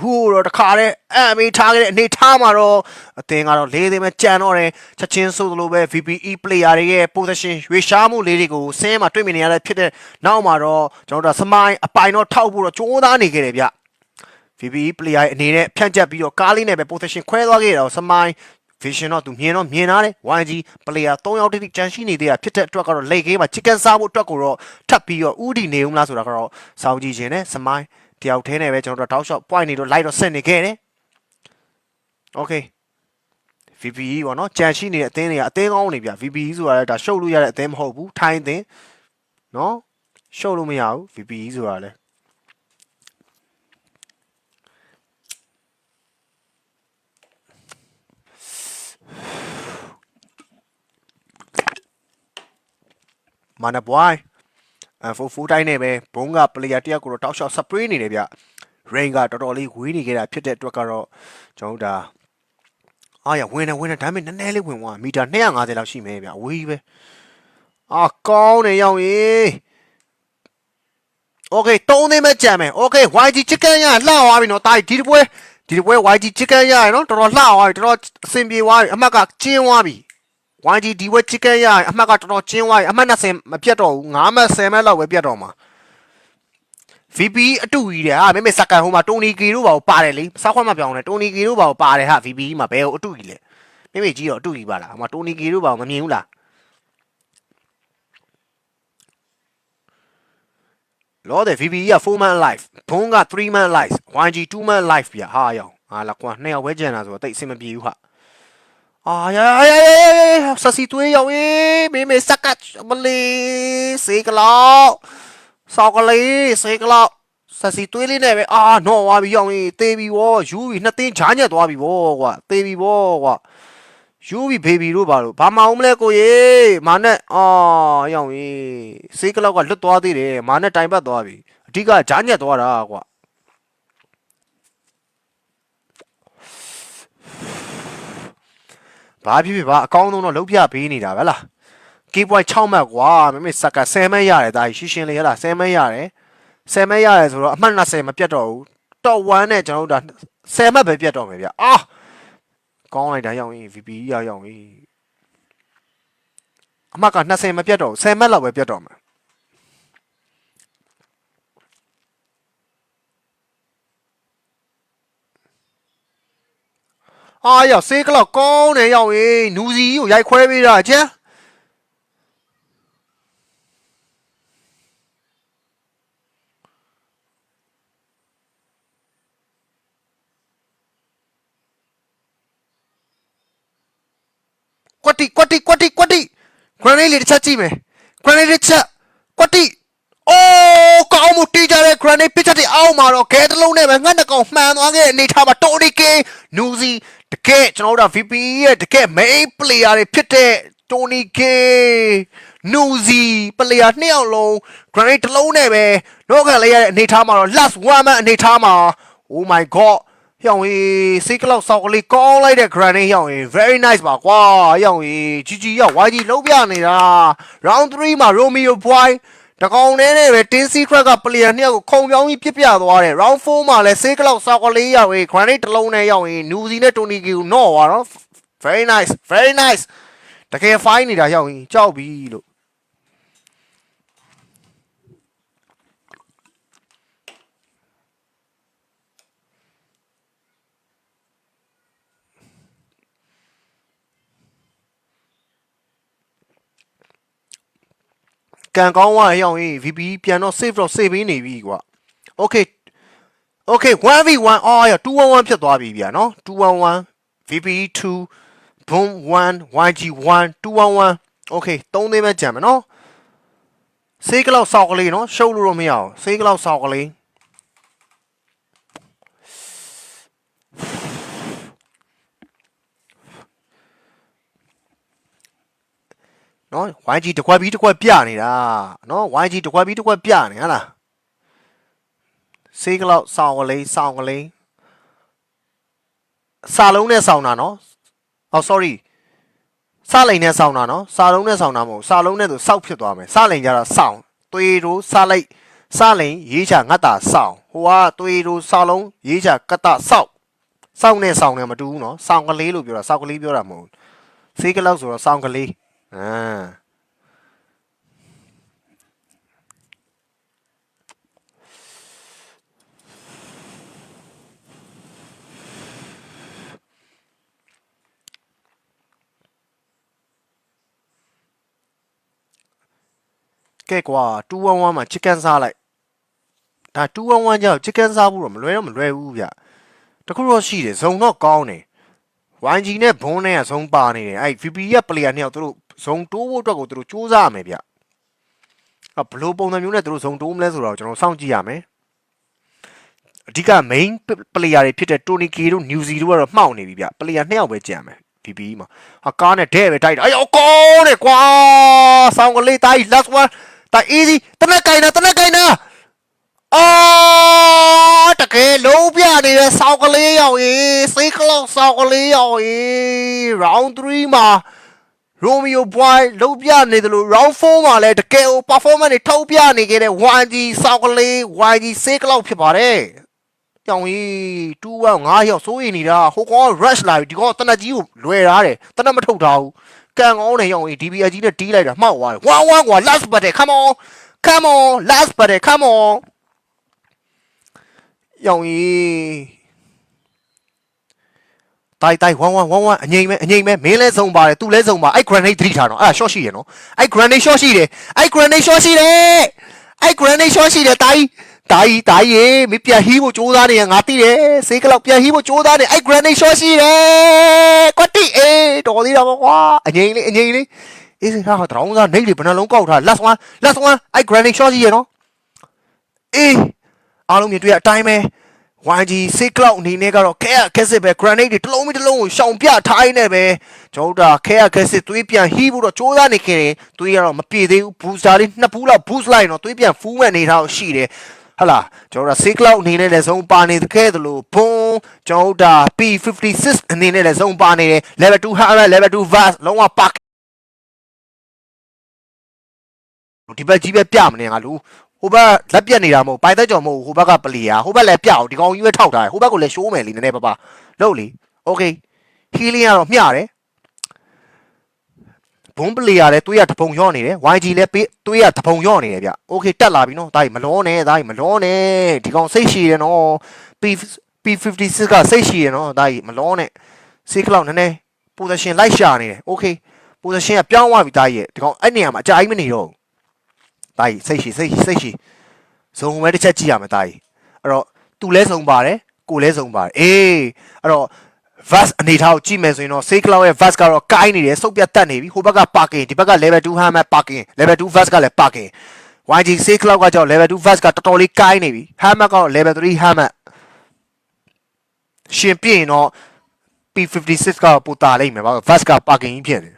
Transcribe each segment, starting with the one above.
ဟူတော့တခါတည်းအမ်မေးထားခဲ့တဲ့အနေထားမှာတော့အသင်းကတော့လေးသိမ်းပဲကြံတော့တယ်ချက်ချင်းဆိုသလိုပဲ VPE player တွေရဲ့ position ရွေးရှားမှုလေးတွေကိုစင်းမှာတွေ့မြင်နေရတဲ့ဖြစ်တဲ့နောက်မှာတော့ကျွန်တော်တို့ကစမိုင်းအပိုင်တော့ထောက်ဖို့တော့ကြိုးစားနေခဲ့တယ်ဗျ VPE player ရဲ့အနေနဲ့ဖြန့်ကျက်ပြီးတော့ကားလေးနဲ့ပဲ position ခွဲသွားခဲ့တော့စမိုင်း vision တော့သူမြင်တော့မြင်လာတယ် YG player 3ယောက်တိတိကြန့်ရှိနေသေးတာဖြစ်တဲ့အတွက်ကတော့လက်ကေးမှာ chicken စားဖို့အတွက်ကိုတော့ထပ်ပြီးတော့ဥတီနေဦးမလားဆိုတာကတော့စောင့်ကြည့်ခြင်းနဲ့စမိုင်း တယောက်တည်းနဲ့ပဲကျွန်တော်တို့တောက်လျှောက် point နေတော့ light တော့ဆက်နေခဲ့တယ် okay VPE ပေါ့နော်ကြန့်ရှိနေတဲ့အသင်းတွေကအသင်းကောင်းနေဗျ VPE ဆိုတာလည်းဒါရှုပ်လို့ရတဲ့အသင်းမဟုတ်ဘူးထိုင်းအသင်းနော်ရှုပ်လို့မရဘူး VPE ဆိုတာလည်းမာနဘွိုင်း အဖိုဖူတိုင်းနဲ့ပဲဘုံကပလေယာတယောက်ကိုတော့တောက်လျှောက်စပရေးနေတယ်ဗျရိန်ကတော်တော်လေးဝေးနေခဲ့တာဖြစ်တဲ့အတွက်ကတော့ကျွန်တော်တို့ဒါအားရဝင်နေဝင်နေဒါပေမဲ့နည်းနည်းလေးဝင်သွားမီတာ250လောက်ရှိမယ်ဗျအဝေးကြီးပဲအာကောင်းနေရောက်ရေโอเคသုံးသိမ်းမဲ့ကြံမယ်โอเค YG chicken ရလှသွားပြီနော်တာဒီတပွဲဒီတပွဲ YG chicken ရရနော်တော်တော်လှသွားပြီတော်တော်အဆင်ပြေသွားပြီအမှတ်ကကျင်းသွားပြီ YG ဒီဝက် chicken ရရင်အမှတ်ကတော်တော်ကျင်းသွားပြီအမှတ်20မပြတ်တော့ဘူး9မှတ်10မှတ်လောက်ပဲပြတ်တော့မှာ VP အတူကြီးတယ်ဟာမမေစကန်ဟိုမှာတိုနီကီတို့ပါကိုပါတယ်လေစောက်ခွက်မပြောင်းလဲတိုနီကီတို့ပါကိုပါတယ်ဟာ VP မှာဘယ်ကိုအတူကြီးလဲမမေကြီးတော့အတူကြီးပါလားဟိုမှာတိုနီကီတို့ပါကိုမမြင်ဘူးလားလောတဲ့ VP က4 man live ဘုံက3 man live YG 2 man live ပြဟာရောင်ဟာလာကွာနှစ်ယောက်ပဲကြံတာဆိုတော့တိတ်အဆင်မပြေဘူးဟာ အာရရရရဆစီသွေးရောက်ရေးမေမေစကတ်မလေးစေကလောက်စောက်ကလေးစေကလောက်ဆစီသွေးလေးနဲ့ပဲအာနော်ဝါပြီရောက်ရေးတေးပြီဗောယူပြီနှစ်သိန်းချားညက်သွားပြီဗောကွာတေးပြီဗောကွာယူပြီဘေဘီတို့ပါလို့ဘာမအောင်မလဲကိုရေမာနဲ့အာရောက်ရေးစေကလောက်ကလွတ်သွားသေးတယ်မာနဲ့တိုင်ပတ်သွားပြီအဓိကဂျားညက်သွားတာကွာ ဘာဖြစ်ဖြစ်ဘာအကောင်းဆုံးတော့လုံးပြပေးနေတာပဲလားကေးပွိုင်6မှတ်ကွာမမေစက်က10မှတ်ရတယ်ဒါရှင်းရှင်းလေးဟလား10မှတ်ရတယ်10မှတ်ရတယ်ဆိုတော့အမှတ်20မပြတ်တော့ဘူး top 1နဲ့ကျွန်တော်တို့ဒါ10မှတ်ပဲပြတ်တော့မယ်ဗျအာကောင်းလိုက်တာရောက်ရင် VP ရောက်ရောက်ရင်အမှတ်က20မပြတ်တော့ဘူး10မှတ်လောက်ပဲပြတ်တော့မယ် အာရောက်စေးကလောက်ကောင်းတယ်ရောက်ရင်နူစီကိုရိုက်ခွဲပေးတာကျန်ကွက်တီကွက်တီကွက်တီကွက်တီဂရနေလေးတစ်ချက်ကြည့်မယ်ဂရနေတစ်ချက်ကွက်တီအိုးကောင်းမှုတီးကြတဲ့ granite ပစ်ချက်တွေအောက်မှာတော့ခဲတစ်လုံးနဲ့ပဲငှက်နှကောင်မှန်သွားခဲ့တဲ့အနေထားမှာတိုနီကေနူစီ တကယ်ကျွန်တော်တို့က VPE ရဲ့တကယ် main player တွေဖြစ်တဲ့တိုနီကေနူစီ player နှစ်ယောက်လုံး granite တစ်လုံးနဲ့ပဲတော့ခံလိုက်ရတဲ့အနေထားမှာတော့ last one man အနေထားမှာ oh my god ဟောင်ကြီးစိတ်ကလောက်စောက်ကလေးကောင်းလိုက်တဲ့ granite ဟောင်ကြီး very nice ပါကွာဟောင်ကြီးជីជីရောက် YG လုံးပြနေတာ round 3မှာ Romeo Boy တကောင်နဲ့နဲ့ပဲ Tin Secret က player နှစ်ယောက်ကိုခုံပြောင်းပြီးပြစ်ပြသွားတယ် round 4မှာလည်းစိတ်ကလောက်စောက်ကလေးရောက်ကြီး granite တစ်လုံးနဲ့ရောက်ကြီး Nuzi နဲ့ Tony Q ကိုနော့သွားတော့ very nice very nice တကယ် fine နေတာရောက်ကြီးကြောက်ပြီလို့ ကန်ကောင်းသွားရအောင်ရင် VP ပြန်တော့ save တော့ save ပေးနေပြီကွာ okay okay 1v1 အော်ရ211ဖြစ်သွားပြီဗျာနော်211 VP 2 boom 1 YG 1 211 okay 3သိန်းပဲကြံမယ်နော်စေးကလောက်စောက်ကလေးနော်ရှုပ်လို့တော့မရအောင်စေးကလောက်စောက်ကလေး နော် YG တကွက်ပြီးတကွက်ပြနေတာနော် YG တကွက်ပြီးတကွက်ပြနေဟဟလားစေးကလောက်စောက်ကလေးစောက်ကလေးစာလုံးနဲ့စောင်းတာနော်အော် sorry စလိန်နဲ့စောင်းတာနော်စာလုံးနဲ့စောင်းတာမဟုတ်စာလုံးနဲ့ဆိုစောက်ဖြစ်သွားမယ်စလိန်ကြတော့စောင်းသွေးတို့စလိုက်စလိန်ရေးချငတ်တာစောင်းဟိုကသွေးတို့စောင်းလုံးရေးချကတ်တာစောက်စောင်းနဲ့စောင်းနဲ့မတူဘူးနော်စောင်းကလေးလို့ပြောတာစောင်းကလေးပြောတာမဟုတ်ဘူးစေးကလောက်ဆိုတော့စောင်းကလေး အာကဲကွာ211မှာ chicken စားလိုက်ဒါ211ကြောင့် chicken စားဖို့တော့မလွယ်တော့မလွယ်ဘူးဗျတခုတော့ရှိတယ်ဇုံတော့ကောင်းတယ် YG နဲ့ဘွန်းနဲ့ကဇုံပါနေတယ်အဲ့ VP ရဲ့ player နှစ်ယောက်သူတို့ ဇုံတိုးဖို့အတွက်ကိုသူတို့စူးစမ်းရမယ်ဗျအဘလို့ပုံစံမျိုးနဲ့သူတို့ဇုံတိုးမလဲဆိုတော့ကျွန်တော်စောင့်ကြည့်ရမယ်အဓိက main player တွေဖြစ်တဲ့ Tony K တို့ New Z တို့ကတော့မှောက်နေပြီဗျ player နှစ်ယောက်ပဲကြံမယ် VP မှာဟာကားနဲ့တဲ့ပဲတိုက်တယ်အေးအကောင်းတယ်ကွာဆောင်းကလေးတိုက် last one တိုက် easy တနက်ကင်တာတနက်ကင်တာအော်တကယ်လုံးပြနေတဲ့ဆောင်းကလေးရောက်ရေးစိတ်ကလောက်ဆောင်းကလေးရောက်ရေး round 3မှာ Romeo Boy လုံးပြနေတယ်လို့ round 4မှာလည်းတကယ်ကို performance တွေထုတ်ပြနေခဲ့တဲ့ YG ဆောင်းကလေး YG စိတ်ကလောက်ဖြစ်ပါတယ်ကြောင်ကြီး2 1 5ရောက်စိုးရိမ်နေတာဟိုကောင်က rush လာပြီဒီကောင်ကတနက်ကြီးကိုလွယ်ထားတယ်တနက်မထုတ်ထားဘူးကန်ကောင်းနေရောက်ရင် DB အကြီးနဲ့တီးလိုက်တာမှောက်သွားတယ် 1 1 ကွာ last battle come on come on last battle come on ရောက်ရင် တိုက်တိုက်1 1 1 1အငိမ့်မဲအငိမ့်မဲမင်းလဲဆုံးပါတယ်သူလဲဆုံးပါအဲ့ grenade 3ထားတော့အဲ့ဒါ short ရှိရနော်အဲ့ grenade short ရှိတယ်အဲ့ grenade short ရှိတယ်အဲ့ grenade short ရှိတယ်တိုက်တာကြီးတာကြီးရေမပြန်ဟီးဖို့ကြိုးစားနေရငါသိတယ်စေးကလောက်ပြန်ဟီးဖို့ကြိုးစားနေအဲ့ granite shot ရှိတယ်ကွတ်တီအေးတော်သေးတာပေါ့ကွာအငိမ့်လေးအငိမ့်လေးအေးစေးဟာတရောင်းစားနေလေဘယ်နှလုံးကောက်ထား last one last one အဲ့ granite shot ရှိရနော်အေးအားလုံးမြင်တွေ့ရအတိုင်းပဲ YG စေးကလောက်အနေနဲ့ကတော့ခဲရခဲစစ်ပဲ granite တွေတစ်လုံးပြီးတစ်လုံးကိုရှောင်ပြထားရင်းနဲ့ပဲကျွန်တော်တို့ကခဲရခဲစစ်သွေးပြန်ဟီးဖို့တော့ကြိုးစားနေခဲ့တယ်သွေးကတော့မပြေသေးဘူး booster လေးနှစ်ဘူးလောက် boost လိုက်တော့သွေးပြန်ဖူးမဲ့အနေထားရှိတယ်ဟလာကျွန်တော်တို့ C cloud အနေနဲ့လည်းဇုံပါနေခဲ့သလိုဘုံကျွန်တော်တို့ P56 အနေနဲ့လည်းဇုံပါနေတယ် level 2 hammer level 2 vast လုံးဝ park ဒီဘက်ကြီးပဲပြမနေငါလူ ဟိုဘက်လက်ပြက်နေတာမဟုတ်ပိုင်သက်ကြော်မဟုတ်ဟိုဘက်ကပလီယာဟိုဘက်လည်းပြအောင်ဒီကောင်ကြီးပဲထောက်ထားတယ်ဟိုဘက်ကိုလည်းရှိုးမယ်လीနည်းနည်းပါပါလုပ်လी okay healing ကတော့မျှတယ်ဘုံပလီယာလည်းတွေးရတပုံရော့နေတယ် YG လည်းပေးတွေးရတပုံရော့နေတယ်ဗျ okay တက်လာပြီနော်ဒါကြီးမလောနဲ့ဒါကြီးမလောနဲ့ဒီကောင်စိတ်ရှိတယ်နော် P P56 ကစိတ်ရှိတယ်နော်ဒါကြီးမလောနဲ့စေးကလောက်နည်းနည်း position လိုက်ရှာနေတယ် okay position ကပြောင်းသွားပြီဒါကြီးရဲ့ဒီကောင်အဲ့နေရာမှာအကြိုက်မနေတော့ ဘူးဒါကြီးစိတ်ရှိစိတ်ရှိစိတ်ရှိဇုံမဲတစ်ချက်ကြည့်ရမယ်ဒါကြီးအဲ့တော့သူလဲစုံပါတယ်ကိုလဲစုံပါတယ်အေးအဲ့တော့ vast အနေထားကိုကြည့်မယ်ဆိုရင်တော့ Safe Cloud ရဲ့ vast ကတော့ကိုင်းနေတယ်စုပ်ပြတ်တက်နေပြီဟိုဘက်က parking ဒီဘက်က level 2 hammer parking level 2 vast ကလည်း parking YG Safe Cloud ကကြောင့် level 2 vast ကတော်တော်လေးကိုင်းနေပြီ hammer ကတော့ level 3 hammer ရှင်ပြရင်တော့ P56 ကပူတာလိမ့်မယ်ဘာလို့ vast က parking ကြီးဖြစ်နေတယ်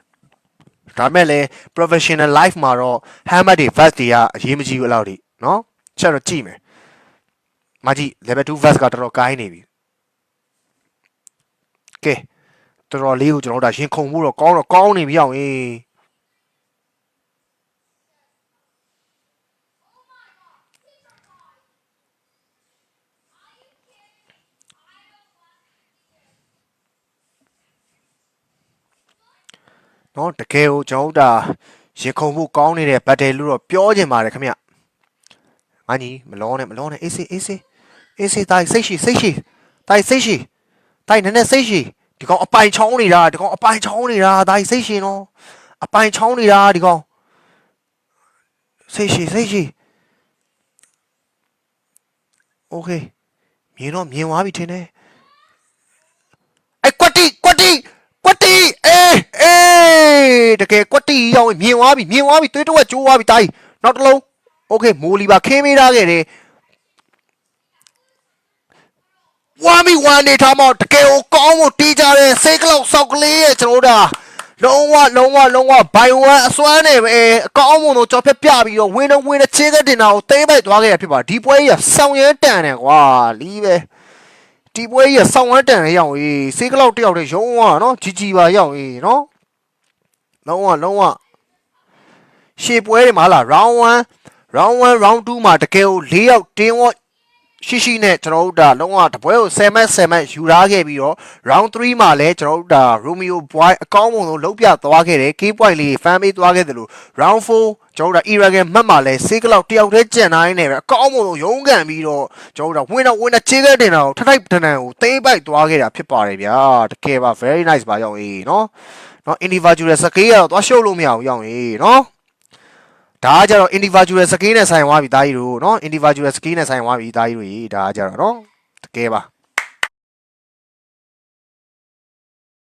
ဒါမဲ့လည်း professional life မှာတော့ hammer တွေ vast တွေကအရေးမကြီးဘူးအဲ့လောက်ထိနော်ချက်တော့ကြည့်မယ်မကြီး level 2 vast ကတော်တော်ကိုင်းနေပြီကဲတော်တော်လေးကိုကျွန်တော်တို့ဒါရင်ခုန်မှုတော့ကောင်းတော့ကောင်းနေပြီအောင်အေး နော်တကယ်ကိုကျွန်တော်တို့ဒါရင်ခုန်မှုကောင်းနေတဲ့ဘတ်တယ်လို့တော့ပြောချင်ပါတယ်ခင်ဗျငါညီမလောနဲ့မလောနဲ့အေးစေးအေးစေးအေးစေးတိုင်းစိတ်ရှိစိတ်ရှိတိုင်းစိတ်ရှိ တိုင်းနည်းနည်းစိတ်ရှိဒီကောင်အပိုင်ချောင်းနေတာဒီကောင်အပိုင်ချောင်းနေတာတိုင်းစိတ်ရှိနော်အပိုင်ချောင်းနေတာဒီကောင်စိတ်ရှိစိတ်ရှိโอเคမြင်တော့မြင်သွားပြီထင်တယ် တကယ်ကွက်တီရောက်မြင်သွားပြီမြင်သွားပြီသွေးတော့ကျိုးသွားပြီတိုင်းနောက်တစ်လုံးโอเคမိုးလီပါခင်းမေးထားခဲ့တယ် ဝမ်းမီဝမ်းနေထားမောတကယ်ကိုကောင်းဖို့တီးကြတဲ့စိတ်ကလောက်စောက်ကလေးရဲ့ကျွန်တော်တို့ဒါလုံးဝလုံးဝလုံးဝဘိုင်ဝမ်အစွမ်းနေပဲအကောင်းမွန်တို့ကြော်ဖက်ပြပြီးတော့ဝင်းတော့ဝင်းတဲ့ချင်းကတင်တာကိုသိမ့်ပိုက်သွားခဲ့ရဖြစ်ပါဒီပွဲကြီးကဆောင်းရဲတန်တယ်ကွာလီးပဲဒီပွဲကြီးကဆောင်းရဲတန်လေရောက်ရေးစိတ်ကလောက်တယောက်တည်းရုံးသွားနော်ជីជីပါရောက်ရေးနော် လုံးဝလုံးဝရှေ့ပွဲတွေမှာဟာလား round 1 round 1 round 2မှာတကယ်ကို၄ယောက်တင်းဝရှိရှိနဲ့ကျွန်တော်တို့ဒါလုံးဝတပွဲကို10မှတ်10မှတ်ယူထားခဲ့ပြီးတော့ round 3မှာလည်းကျွန်တော်တို့ဒါ Romeo Boy အကောင်းဆုံးလုံးပြသွားခဲ့တယ် key point လေး fan base သွားခဲ့တယ်လို့ round 4ကျွန်တော်တို့ဒါ Iragan မှတ်မှာလဲစေးကလောက်တယောက်တည်းကြံတိုင်းနဲ့ပဲအကောင်းဆုံးရုံးကန်ပြီးတော့ကျွန်တော်တို့ဒါ win တော့ win ချေးခဲ့တင်တာကိုထထိုက်တန်တန်ကိုသိမ့်ပိုက်သွားခဲ့တာဖြစ်ပါတယ်ဗျာတကယ်ပါ very nice ပါရောက်အေးเနော် individual scale ကတော့သွားရှုပ်လို့မရဘူးရောင်းရေနော်ဒါကကြတော့ individual scale နဲ့ဆိုင်သွားပြီသားကြီးတို့နော် individual scale နဲ့ဆိုင်သွားပြီသားကြီးတို့ရေဒါကကြတော့နော်တကယ်ပါ